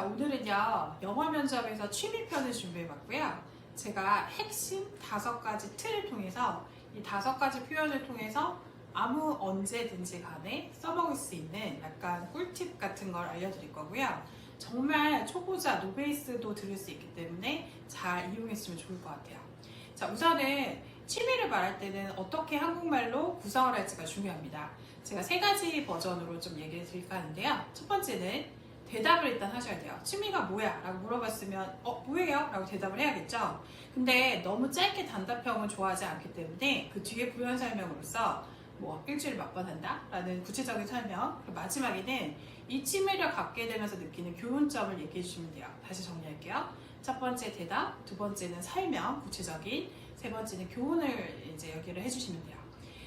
자, 오늘은요, 영어 면접에서 취미편을 준비해봤고요. 제가 핵심 다섯 가지 틀을 통해서 이 다섯 가지 표현을 통해서 아무 언제든지 간에 써먹을 수 있는 약간 꿀팁 같은 걸 알려드릴 거고요. 정말 초보자, 노베이스도 들을 수 있기 때문에 잘 이용했으면 좋을 것 같아요. 자, 우선은 취미를 말할 때는 어떻게 한국말로 구성을 할지가 중요합니다. 제가 세 가지 버전으로 좀 얘기를 드릴까 하는데요. 첫 번째는 대답을 일단 하셔야 돼요. 취미가 뭐야? 라고 물어봤으면, 어, 뭐예요? 라고 대답을 해야겠죠? 근데 너무 짧게 단답형은 좋아하지 않기 때문에 그 뒤에 부연 설명으로서 뭐 일주일 몇 번 한다? 라는 구체적인 설명. 마지막에는 이 취미를 갖게 되면서 느끼는 교훈점을 얘기해 주시면 돼요. 다시 정리할게요. 첫 번째 대답, 두 번째는 설명, 구체적인, 세 번째는 교훈을 이제 여기를 해주시면 돼요.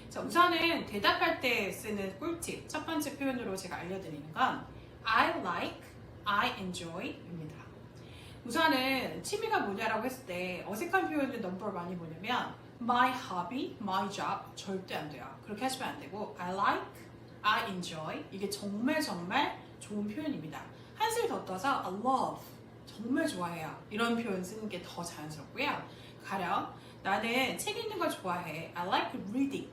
자, 우선은 대답할 때 쓰는 꿀팁. 첫 번째 표현으로 제가 알려드리는 건 I like, I enjoy 입니다. 우선은 취미가 뭐냐라고 했을 때 어색한 표현을 넘버 많이 보냐면 my hobby, my job 절대 안 돼요. 그렇게 하시면 안 되고 I like, I enjoy 이게 정말 정말 좋은 표현입니다. 한술 더 떠서 I love 정말 좋아해요. 이런 표현 쓰는 게 더 자연스럽고요. 가령 나는 책 읽는 걸 좋아해. I like reading.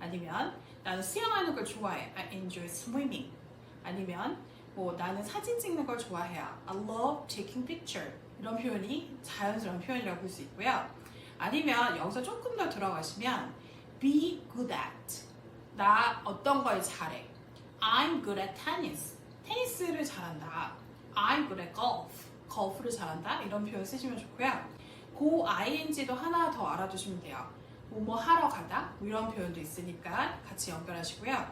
아니면 나는 수영하는 걸 좋아해. I enjoy swimming. 아니면 뭐 나는 사진 찍는 걸 좋아해요. I love taking picture. 이런 표현이 자연스러운 표현이라고 볼 수 있고요. 아니면 여기서 조금 더 들어가시면 be good at. 나 어떤 걸 잘해. I'm good at tennis. 테니스를 잘한다. I'm good at golf. golf를 잘한다. 이런 표현 쓰시면 좋고요. 고 ing도 하나 더 알아두시면 돼요. 뭐뭐 하러 가다. 뭐 이런 표현도 있으니까 같이 연결하시고요.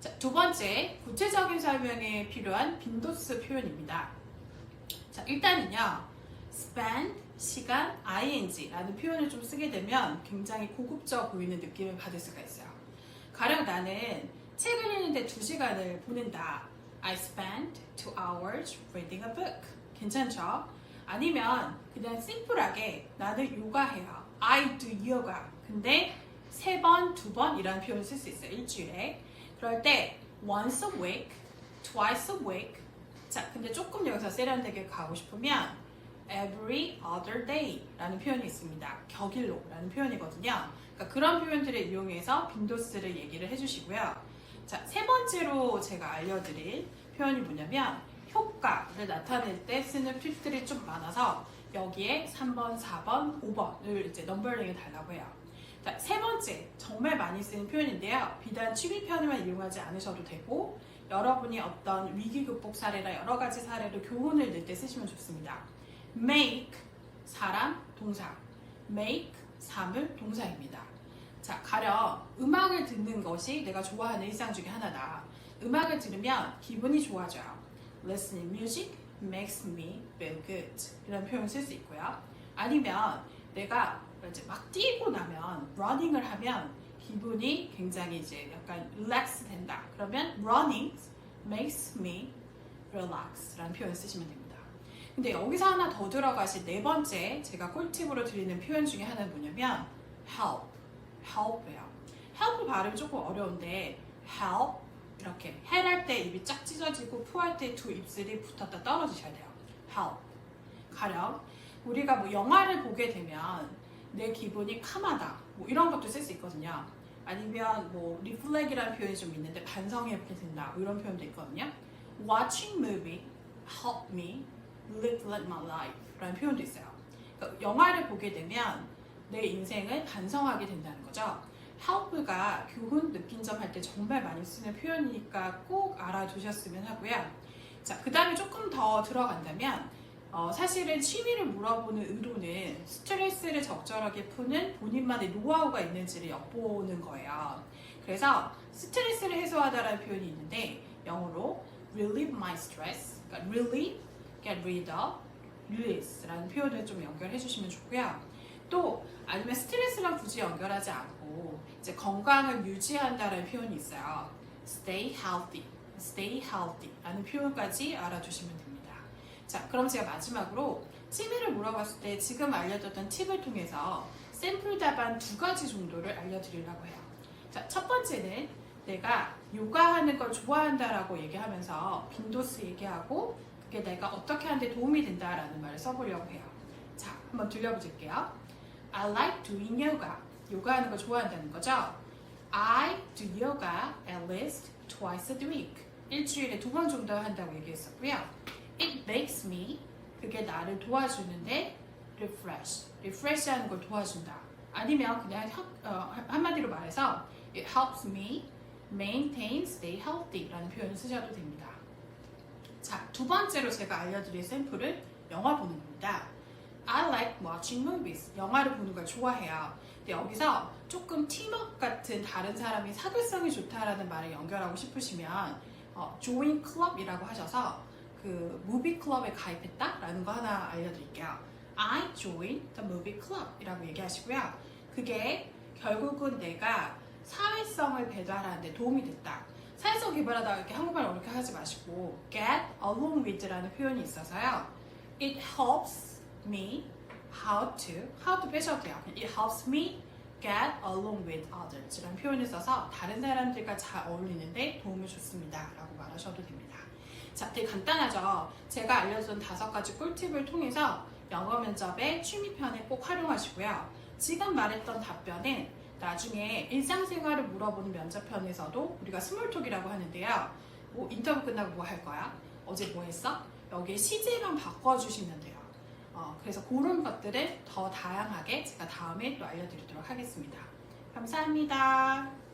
자, 두 번째, 구체적인 설명에 필요한 빈도수 표현입니다. 자, 일단은요, spend, 시간, ing라는 표현을 좀 쓰게 되면 굉장히 고급져 보이는 느낌을 받을 수가 있어요. 가령 나는 책을 읽는데 두 시간을 보낸다. I spend two hours reading a book. 괜찮죠? 아니면 그냥 심플하게 나는 요가해요. I do yoga. 근데 세 번, 두 번 이라는 표현을 쓸 수 있어요. 일주일에. 그럴 때 once a week, twice a week. 자, 근데 조금 여기서 세련되게 가고 싶으면 every other day 라는 표현이 있습니다. 격일로 라는 표현이거든요. 그러니까 그런 표현들을 이용해서 빈도수를 얘기를 해주시고요. 자, 세 번째로 제가 알려드릴 표현이 뭐냐면 효과를 나타낼 때 쓰는 팁들이 좀 많아서 여기에 3번, 4번, 5번을 이제 넘버링을 달라고 해요. 자, 세 번째 정말 많이 쓰는 표현인데요. 비단 취미 표현만 이용하지 않으셔도 되고 여러분이 어떤 위기 극복 사례나 여러 가지 사례로 교훈을 낼 때 쓰시면 좋습니다. make 사람 동사 make 사물 동사입니다. 자, 가령 음악을 듣는 것이 내가 좋아하는 일상 중에 하나다. 음악을 들으면 기분이 좋아져요. Listening music makes me feel good. 이런 표현 쓸 수 있고요. 아니면 내가 이제 막 뛰고 나면 running을 하면 기분이 굉장히 이제 약간 relax 된다. 그러면 running makes me relax 라는 표현 쓰시면 됩니다. 근데 여기서 하나 더 들어가실 네 번째 제가 꿀팁으로 드리는 표현 중에 하나는 뭐냐면 help, help예요. help 발음이 조금 어려운데 help 이렇게 헬할 때 입이 쫙 찢어지고 푸할 때 두 입술이 붙었다 떨어지셔야 돼요. help. 가령 우리가 뭐 영화를 보게 되면 내 기분이 캄하다. 뭐 이런 것도 쓸 수 있거든요. 아니면 뭐 reflect이라는 표현이 좀 있는데 반성해보게 된다. 뭐 이런 표현도 있거든요. Watching movie help me reflect my life 라는 표현도 있어요. 그러니까 영화를 보게 되면 내 인생을 반성하게 된다는 거죠. help가 교훈 느낀 점 할 때 정말 많이 쓰는 표현이니까 꼭 알아두셨으면 하고요. 자, 그 다음에 조금 더 들어간다면 어, 사실은 취미를 물어보는 의도는 스트레스를 적절하게 푸는 본인만의 노하우가 있는지를 엿보는 거예요. 그래서 스트레스를 해소하다라는 표현이 있는데 영어로 relieve my stress, 그러니까 relieve, get rid of, release라는 표현을 좀 연결해 주시면 좋고요. 또 아니면 스트레스랑 굳이 연결하지 않고 이제 건강을 유지한다는 표현이 있어요. stay healthy, stay healthy라는 표현까지 알아두시면 됩니다. 자, 그럼 제가 마지막으로 취미를 물어봤을 때 지금 알려줬던 팁을 통해서 샘플 답안 두 가지 정도를 알려드리려고 해요. 자, 첫 번째는 내가 요가하는 걸 좋아한다라고 얘기하면서 빈도수 얘기하고 그게 내가 어떻게 하는데 도움이 된다라는 말을 써보려고 해요. 자, 한번 들려보실게요. I like doing yoga. 요가하는 거 좋아한다는 거죠? I do yoga at least twice a week. 일주일에 두 번 정도 한다고 얘기했었고요. It makes me 그게 나를 도와주는데 refresh. refresh 하는 걸 도와준다. 아니면 그냥 혀- 어, 한마디로 말해서 it helps me maintain stay healthy 라는 표현을 쓰셔도 됩니다. 자, 두 번째로 제가 알려드릴 샘플은 영화 보는 겁니다. I like watching movies. 영화를 보는 걸 좋아해요. 근데 여기서 조금 팀워크 같은 다른 사람이 사교성이 좋다라는 말을 연결하고 싶으시면 어, join club이라고 하셔서 그 무비 클럽에 가입했다라는 거 하나 알려드릴게요. I join the movie club이라고 얘기하시고요. 그게 결국은 내가 사회성을 배달하는데 도움이 됐다. 사회성 개발하다가 이렇게 한국말 어렵게 하지 마시고 get along with라는 표현이 있어서요. It helps me how to how to 빼셔도 돼요. It helps me get along with others 라는 표현을 써서 다른 사람들과 잘 어울리는데 도움을 줬습니다. 라고 말하셔도 됩니다. 자, 되게 간단하죠? 제가 알려준 다섯 가지 꿀팁을 통해서 영어 면접의 취미편에 꼭 활용하시고요. 지금 말했던 답변은 나중에 일상생활을 물어보는 면접편에서도 우리가 스몰톡이라고 하는데요. 뭐 인터뷰 끝나고 뭐 할 거야? 어제 뭐 했어? 여기에 시제만 바꿔주시면 돼요. 어, 그래서 그런 것들을 더 다양하게 제가 다음에 또 알려드리도록 하겠습니다. 감사합니다.